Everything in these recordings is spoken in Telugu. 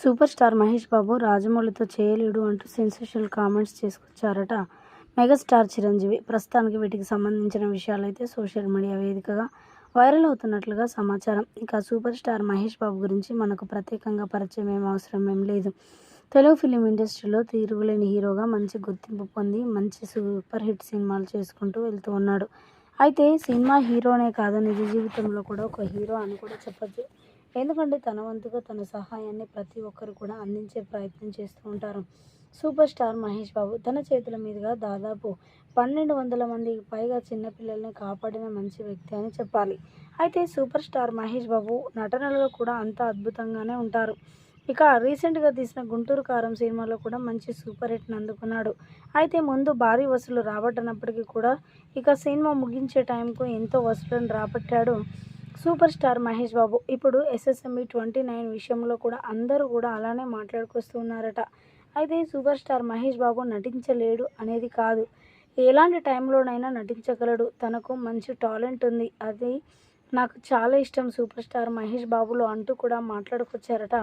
సూపర్ స్టార్ మహేష్ బాబు రాజమౌళితో చేయలేడు అంటూ సెన్సేషనల్ కామెంట్స్ చేసుకొచ్చారట. మెగాస్టార్ చిరంజీవి ప్రస్తుతానికి వీటికి సంబంధించిన విషయాలైతే సోషల్ మీడియా వేదికగా వైరల్ అవుతున్నట్లుగా సమాచారం. ఇక సూపర్ స్టార్ మహేష్ బాబు గురించి మనకు ప్రత్యేకంగా పరిచయం ఏం అవసరం ఏం లేదు. తెలుగు ఫిలిం ఇండస్ట్రీలో తీరుగులేని హీరోగా మంచి గుర్తింపు పొంది మంచి సూపర్ హిట్ సినిమాలు చేసుకుంటూ వెళ్తూ ఉన్నాడు. అయితే సినిమా హీరోనే కాదు నిజ జీవితంలో కూడా ఒక హీరో అని కూడా చెప్పచ్చు. ఎందుకంటే తన వంతుగా తన సహాయాన్ని ప్రతి ఒక్కరు కూడా అందించే ప్రయత్నం చేస్తూ ఉంటారు. సూపర్ స్టార్ మహేష్ బాబు తన చేతుల మీదుగా దాదాపు పన్నెండు వందల మందికి పైగా చిన్నపిల్లల్ని కాపాడిన మంచి వ్యక్తి అని చెప్పాలి. అయితే సూపర్ స్టార్ మహేష్ బాబు నటనలో కూడా అంత అద్భుతంగానే ఉంటారు. ఇక రీసెంట్గా తీసిన గుంటూరు కారం సినిమాలో కూడా మంచి సూపర్ హిట్ని అందుకున్నాడు. అయితే ముందు భారీ వసూలు రాబట్టనప్పటికీ కూడా ఇక సినిమా ముగించే టైంకు ఎంతో వసూలను రాబట్టాడు సూపర్ స్టార్ మహేష్ బాబు. ఇప్పుడు ఎస్ఎస్ఎంఈ ట్వంటీ నైన్ విషయంలో కూడా అందరూ కూడా అలానే మాట్లాడుకొస్తున్నారట. అయితే సూపర్ స్టార్ మహేష్ బాబు నటించలేడు అనేది కాదు. ఎలాంటి టైంలోనైనా నటించగలడు. తనకు మంచి టాలెంట్ ఉంది. అది నాకు చాలా ఇష్టం సూపర్ స్టార్ మహేష్ బాబులో అంటూ కూడా మాట్లాడుకొచ్చారట.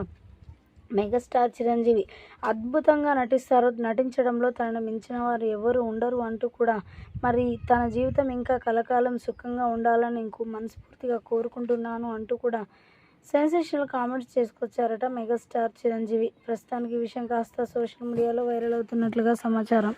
మెగాస్టార్ చిరంజీవి అద్భుతంగా నటిస్తారు. నటించడంలో తనను మించిన వారు ఎవరు ఉండరు అంటూ కూడా మరి తన జీవితం ఇంకా కలకాలం సుఖంగా ఉండాలని ఇంకో మనస్ఫూర్తిగా కోరుకుంటున్నాను అంటూ కూడా సెన్సేషనల్ కామెంట్స్ చేసుకొచ్చారట మెగాస్టార్ చిరంజీవి. ప్రస్తుతానికి ఈ విషయం కాస్త సోషల్ మీడియాలో వైరల్ అవుతున్నట్లుగా సమాచారం.